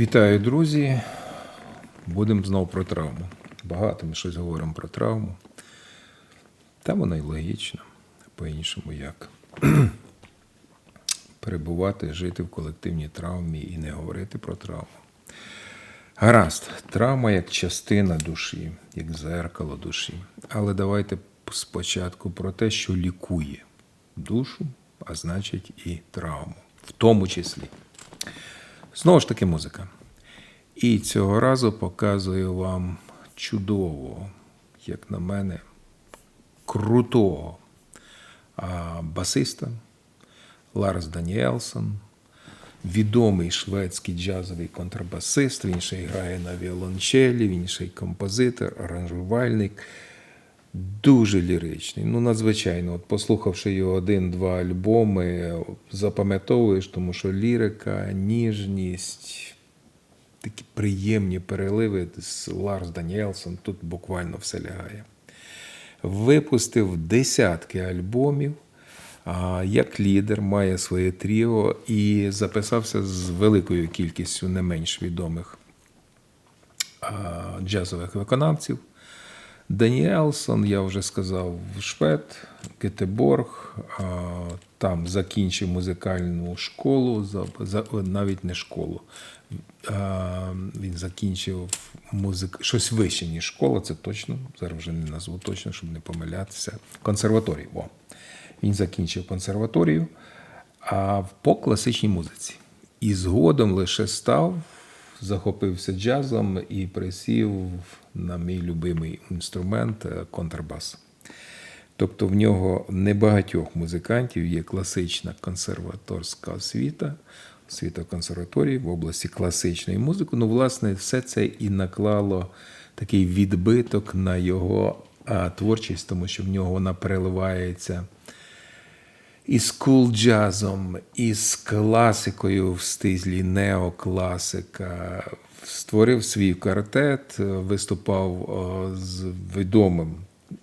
Вітаю, друзі. Будемо знову про травму. Багато ми щось говоримо про травму. Та воно й логічно, по-іншому як. Перебувати, жити в колективній травмі і не говорити про травму. Гаразд, травма як частина душі, як зеркало душі. Але давайте спочатку про те, що лікує душу, а значить і травму, в тому числі. Знову ж таки, музика. І цього разу показую вам чудового, як на мене, крутого басиста Ларс Даніелсон, відомий шведський джазовий контрабасист. Він ще грає на віолончелі, він ще композитор, аранжувальник. Дуже ліричний, ну надзвичайно. От послухавши його один-два альбоми, запам'ятовуєш, тому що лірика, ніжність, такі приємні переливи з Ларс Даніелсон, тут буквально все лягає. Випустив десятки альбомів. Як лідер має своє тріо і записався з великою кількістю не менш відомих джазових виконавців. Даніелсон, я вже сказав, Швед, Гетеборг, а, там закінчив музикальну школу, навіть не школу. Він закінчив музик... щось вище, ніж школа, це точно. Зараз вже не назву точно, щоб не помилятися. Консерваторію. О. Він закінчив консерваторію а по класичній музиці. І згодом лише став, захопився джазом і присів на мій любимий інструмент е, контрабас. Тобто в нього небагатьох музикантів є класична консерваторська освіта, освіта консерваторії в області класичної музики. Ну, власне, все це і наклало такий відбиток на його творчість, тому що в нього вона переливається і з кул-джазом, і з класикою в стилі неокласика. Створив свій квартет, виступав е, з відомим,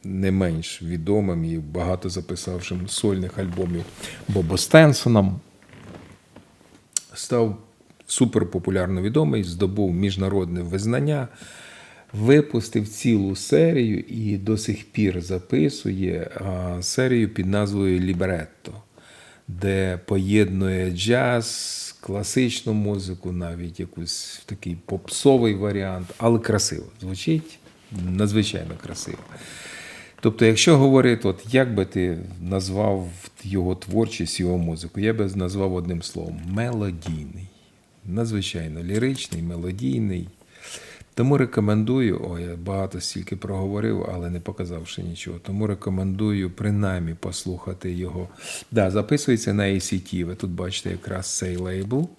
не менш відомим і багато записавшим сольних альбомів Бобо Стенсоном. Став суперпопулярно відомий, здобув міжнародне визнання, випустив цілу серію і до сих пір записує серію під назвою Лібретто, де поєднує джаз, класичну музику, навіть якийсь такий попсовий варіант, але красиво. Звучить надзвичайно красиво. Тобто, якщо говорити, от як би ти назвав його творчість, його музику, я би назвав одним словом мелодійний. Надзвичайно ліричний, мелодійний. Тому рекомендую, ой, я багато стільки проговорив, але не показавши нічого. Тому рекомендую принаймні послухати його. Да, записується на ACT. Ви тут бачите якраз цей лейбл.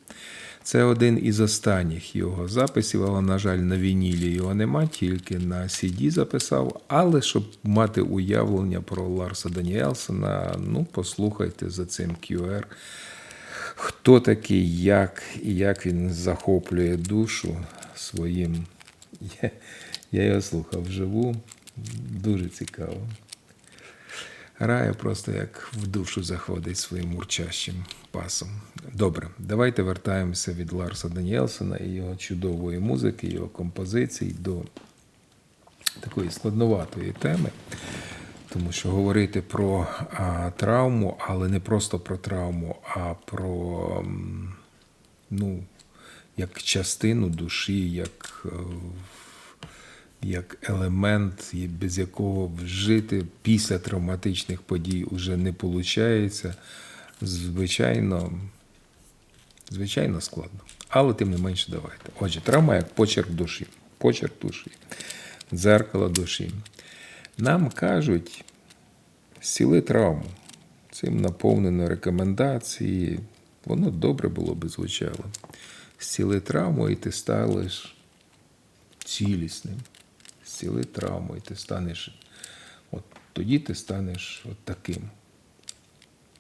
Це один із останніх його записів, але, на жаль, на вінілі його нема, тільки на CD записав. Але щоб мати уявлення про Ларса Даніелсона, ну, послухайте за цим QR. Хто такий, як і як він захоплює душу своїм. Я, я його слухав вживу, дуже цікаво. Грає просто як в душу заходить своїм урчащим пасом. Добре, давайте вертаємося від Ларса Даніелсона і його чудової музики, його композицій до такої складноватої теми. Тому що говорити про а, травму, але не просто про травму, а про ну, як частину душі, як, е, як елемент, без якого жити після травматичних подій вже не виходить. звичайно, звичайно складно. Але тим не менше давайте. Отже, травма як почерк душі. Почерк душі, дзеркало душі. Нам кажуть, зціли травму. Цим наповнено рекомендації. Воно добре було би звучало. Зціли травму, і ти станеш цілісним. Зціли травму, і ти станеш. От тоді ти станеш от таким,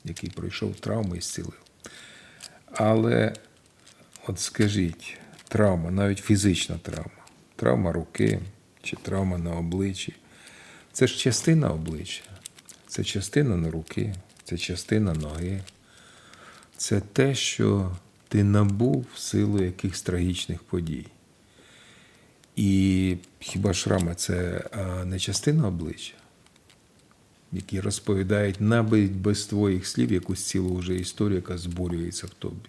який пройшов травму і зцілив. Але от скажіть, травма, навіть фізична травма, травма руки чи травма на обличчі, це ж частина обличчя, це частина на руки, це частина ноги. Це те, що ти набув силу якихось трагічних подій. І хіба шрами це не частина обличчя, які розповідають навіть без твоїх слів якусь цілу вже історію, яка збурюється в тобі.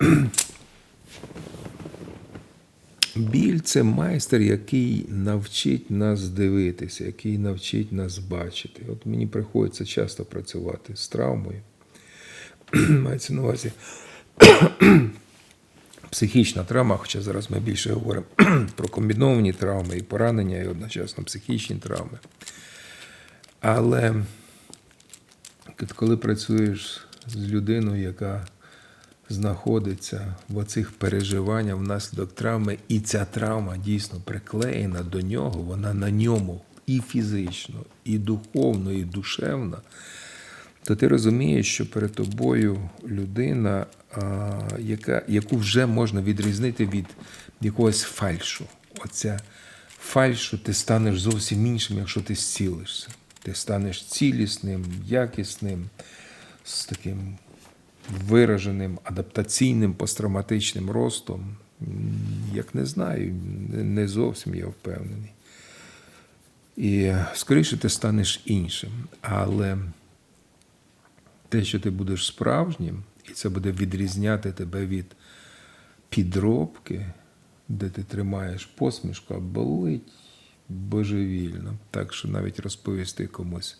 Біль це майстер, який навчить нас дивитися, який навчить нас бачити. От мені приходиться часто працювати з травмою. Мається на увазі психічна травма, хоча зараз ми більше говоримо про комбіновані травми і поранення, і одночасно психічні травми. Але коли працюєш з людиною, яка знаходиться в оцих переживаннях внаслідок травми, і ця травма дійсно приклеєна до нього, вона на ньому і фізично, і духовно, і душевно, то ти розумієш, що перед тобою людина, яка, яку вже можна відрізнити від якогось фальшу. Оця фальшу ти станеш зовсім іншим, якщо ти зцілишся. Ти станеш цілісним, якісним, з таким вираженим адаптаційним посттравматичним ростом. Як не знаю, не зовсім я впевнений. І скоріше ти станеш іншим. Але те, що ти будеш справжнім, і це буде відрізняти тебе від підробки, де ти тримаєш посмішку, а болить божевільно. Так що навіть розповісти комусь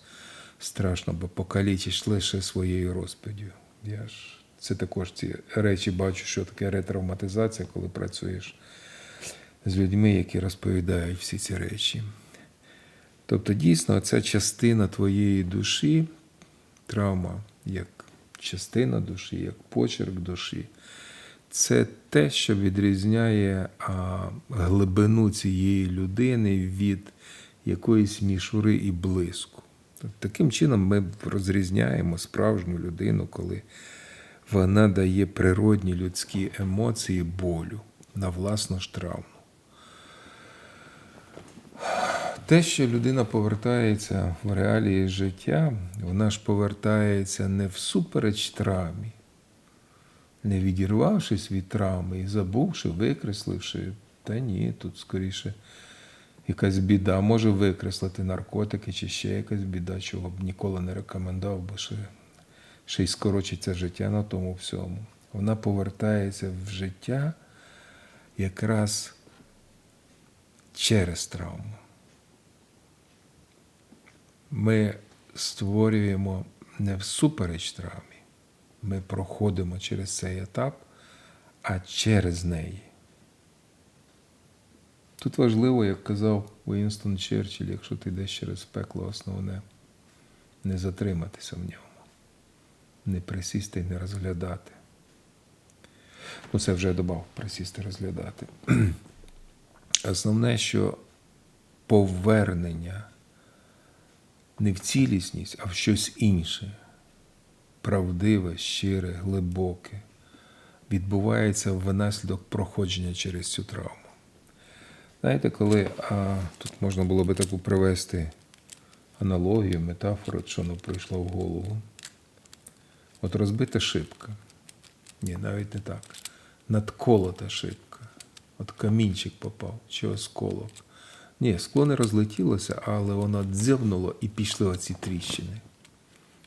страшно, бо покалічиш лише своєю розповіддю. Я ж це також ці речі бачу, що таке ретравматизація, коли працюєш з людьми, які розповідають всі ці речі. Тобто, дійсно, ця частина твоєї душі, травма як частина душі, як почерк душі, це те, що відрізняє а, глибину цієї людини від якоїсь мішури і блиску. Таким чином ми розрізняємо справжню людину, коли вона дає природні людські емоції болю на власну ж травму. Те, що людина повертається в реалії життя, вона ж повертається не всупереч травмі, не відірвавшись від травми і забувши, викресливши, та ні, тут скоріше якась біда. Може викреслити наркотики чи ще якась біда, чого б ніколи не рекомендував, бо ще, ще й скорочиться життя на тому всьому. Вона повертається в життя якраз через травму. Ми створюємо не всупереч травмі, ми проходимо через цей етап, а через неї. Тут важливо, як казав Уінстон Черчилль, якщо ти йдеш через пекло основне, не затриматися в ньому, не присісти і не розглядати. Ну, це вже я додав присісти розглядати. Основне, що повернення не в цілісність, а в щось інше, правдиве, щире, глибоке, відбувається внаслідок проходження через цю травму. Знаєте, коли а, тут можна було би таку привести аналогію, метафору, що ну прийшло в голову. От розбита шибка. Ні, навіть не так. Надколота шибка. От камінчик попав, чи осколок. Ні, скло не розлетілося, але воно дзьобнуло і пішли оці тріщини.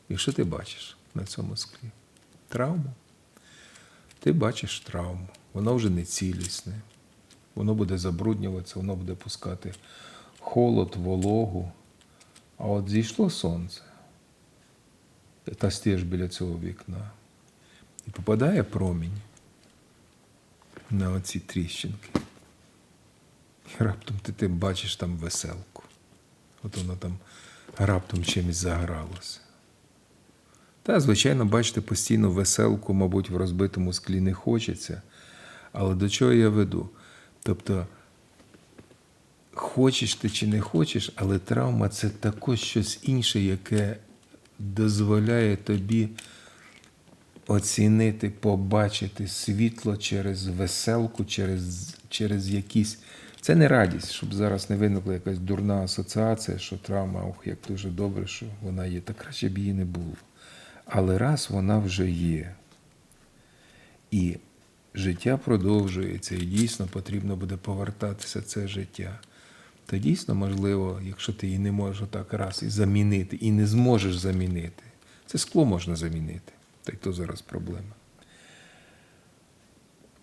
І що ти бачиш на цьому склі? Травму. Ти бачиш травму. Воно вже не цілісне. Воно буде забруднюватися, воно буде пускати холод, вологу. А от зійшло сонце. та стоїш біля цього вікна. І попадає промінь на оці тріщинки. І раптом ти, ти бачиш там веселку. От воно там раптом чимось загралося. Та, звичайно, бачити постійно веселку, мабуть, в розбитому склі не хочеться. Але до чого я веду? Тобто, хочеш ти чи не хочеш, але травма це також щось інше, яке дозволяє тобі оцінити, побачити світло через веселку, через, через якісь. Це не радість, щоб зараз не виникла якась дурна асоціація, що травма, ох, як дуже добре, що вона є. Та краще б її не було. Але раз вона вже є. І життя продовжується, і дійсно потрібно буде повертатися це життя. То дійсно можливо, якщо ти її не можеш отак раз і замінити, і не зможеш замінити, це скло можна замінити. Та й то зараз проблема.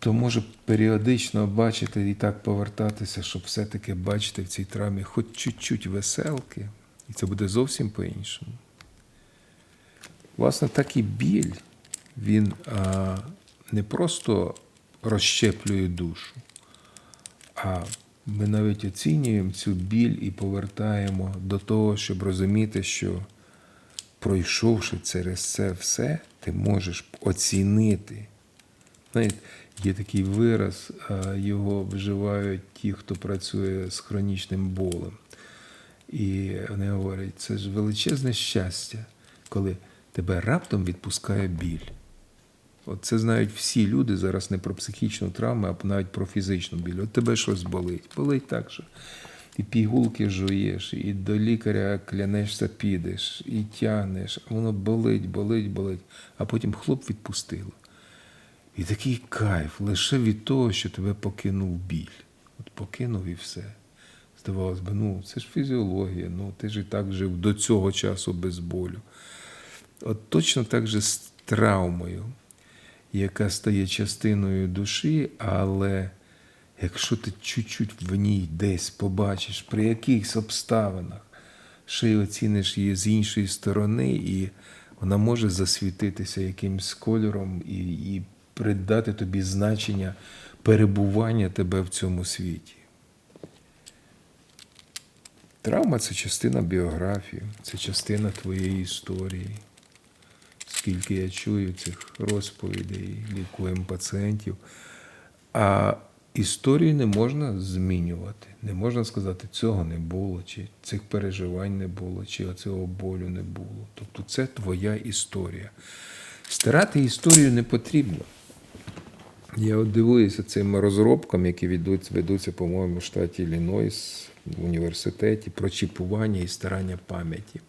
То може періодично бачити і так повертатися, щоб все-таки бачити в цій травмі хоч чуть-чуть веселки, і це буде зовсім по-іншому. Власне, так і біль, він а, не просто розщеплює душу, а ми навіть оцінюємо цю біль і повертаємо до того, щоб розуміти, що пройшовши через це все, ти можеш оцінити. Знаєте, є такий вираз, його вживають ті, хто працює з хронічним болем. І вони говорять, це ж величезне щастя, коли тебе раптом відпускає біль. От це знають всі люди зараз не про психічну травму, а навіть про фізичну біль. От тебе щось болить. Болить так, що і пігулки жуєш, і до лікаря клянешся, підеш, і тягнеш, воно болить, болить, болить, а потім хлоп відпустило. І такий кайф лише від того, що тебе покинув біль. От покинув і все. Здавалось би, ну це ж фізіологія, ну ти ж і так жив до цього часу без болю. От точно так же з травмою, яка стає частиною душі, але якщо ти чуть-чуть в ній десь побачиш, при якихось обставинах, ще й оціниш її з іншої сторони, і вона може засвітитися якимсь кольором і, і придати тобі значення перебування тебе в цьому світі. Травма це частина біографії, це частина твоєї історії. Скільки я чую цих розповідей, лікуємо пацієнтів. А історію не можна змінювати. Не можна сказати, цього не було, чи цих переживань не було, чи цього болю не було. Тобто це твоя історія. Стирати історію не потрібно. Я от дивуюся цим розробкам, які ведуть, ведуться, по-моєму, в штаті Іллінойс, в університеті, про чіпування і старання пам'яті,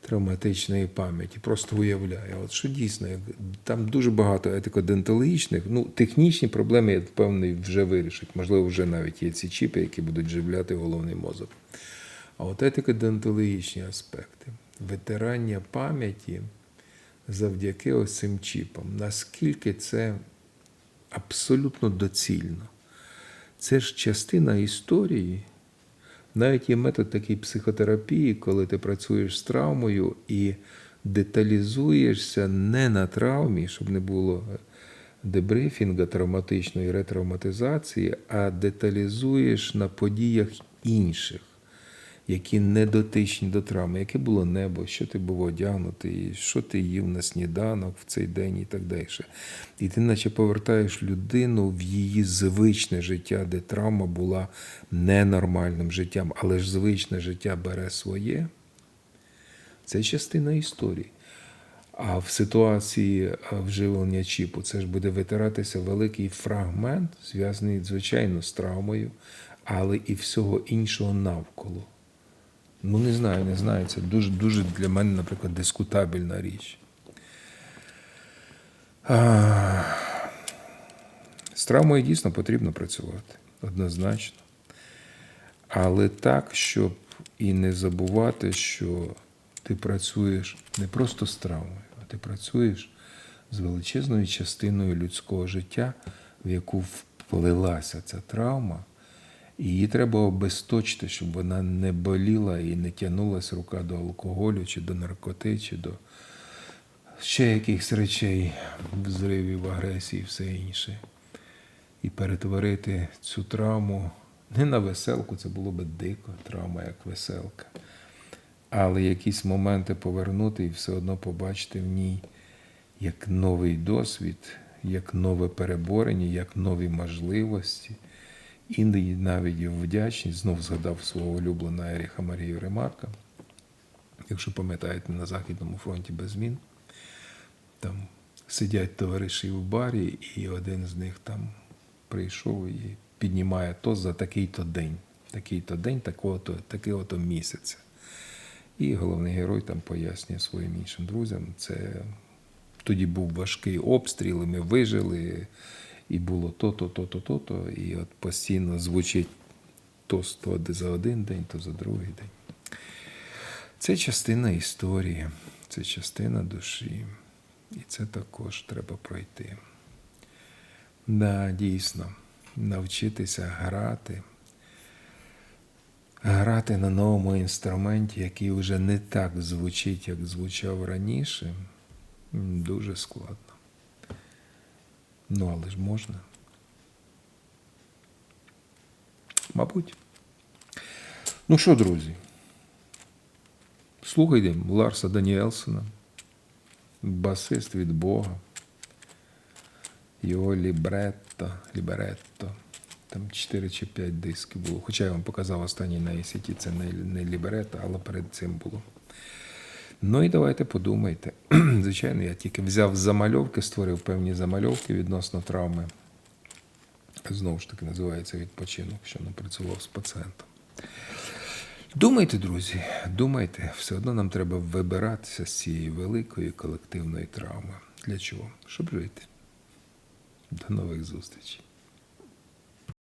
травматичної пам'яті. Просто уявляю, от що дійсно, там дуже багато етикодентологічних, ну, технічні проблеми, я впевнений, вже вирішать. Можливо, вже навіть є ці чіпи, які будуть живляти головний мозок. А от етикодентологічні аспекти, витирання пам'яті завдяки ось цим чіпам, наскільки це абсолютно доцільно. Це ж частина історії. Навіть є метод такий психотерапії, коли ти працюєш з травмою і деталізуєшся не на травмі, щоб не було дебрифінга травматичної ретравматизації, а деталізуєш на подіях інших, які не дотичні до травми, яке було небо, що ти був одягнутий, що ти їв на сніданок в цей день і так далі. І ти наче повертаєш людину в її звичне життя, де травма була ненормальним життям, але ж звичне життя бере своє. Це частина історії. А в ситуації вживлення чіпу це ж буде витиратися великий фрагмент, зв'язаний, звичайно, з травмою, але і всього іншого навколо. Ну, не знаю, не знаю. Це дуже, дуже для мене, наприклад, дискутабельна річ. А, З травмою дійсно потрібно працювати, однозначно. Але так, щоб і не забувати, що ти працюєш не просто з травмою, а ти працюєш з величезною частиною людського життя, в яку вплилася ця травма. Її треба обесточити, щоб вона не боліла і не тягнулася рука до алкоголю, чи до наркоти, чи до ще якихось речей, взривів, агресії, і все інше. І перетворити цю травму не на веселку, це було би дико, травма як веселка. Але якісь моменти повернути і все одно побачити в ній як новий досвід, як нове переборення, як нові можливості. Іноді навіть вдячність, знов згадав свого улюбленого Еріха Марію Ремарка. Якщо пам'ятаєте, на Західному фронті без змін, там сидять товариші в барі, і один з них там прийшов і піднімає тост за такий-то день, такий-то день, такого-то, такого-то місяця. І головний герой там пояснює своїм іншим друзям, це тоді був важкий обстріл, і ми вижили, і було то-то, то-то, то-то. І от постійно звучить то за один день, то за другий день. Це частина історії, це частина душі. І це також треба пройти. Да, дійсно, навчитися грати, грати на новому інструменті, який вже не так звучить, як звучав раніше, дуже складно. Ну, але ж можна. Мабуть. Ну що, друзі? Слухайте Ларса Даніелсона, басист від Бога, його лібретто, лібретто. Там 4 чи 5 дисків було. Хоча я вам показав останній на ICT, це не, не лібретто, але перед цим було. Ну і давайте подумайте. Звичайно, я тільки взяв замальовки, створив певні замальовки відносно травми. Знову ж таки, називається відпочинок, що напрацював з пацієнтом. Думайте, друзі, думайте, все одно нам треба вибиратися з цієї великої колективної травми. Для чого? Щоб жити. До нових зустрічей.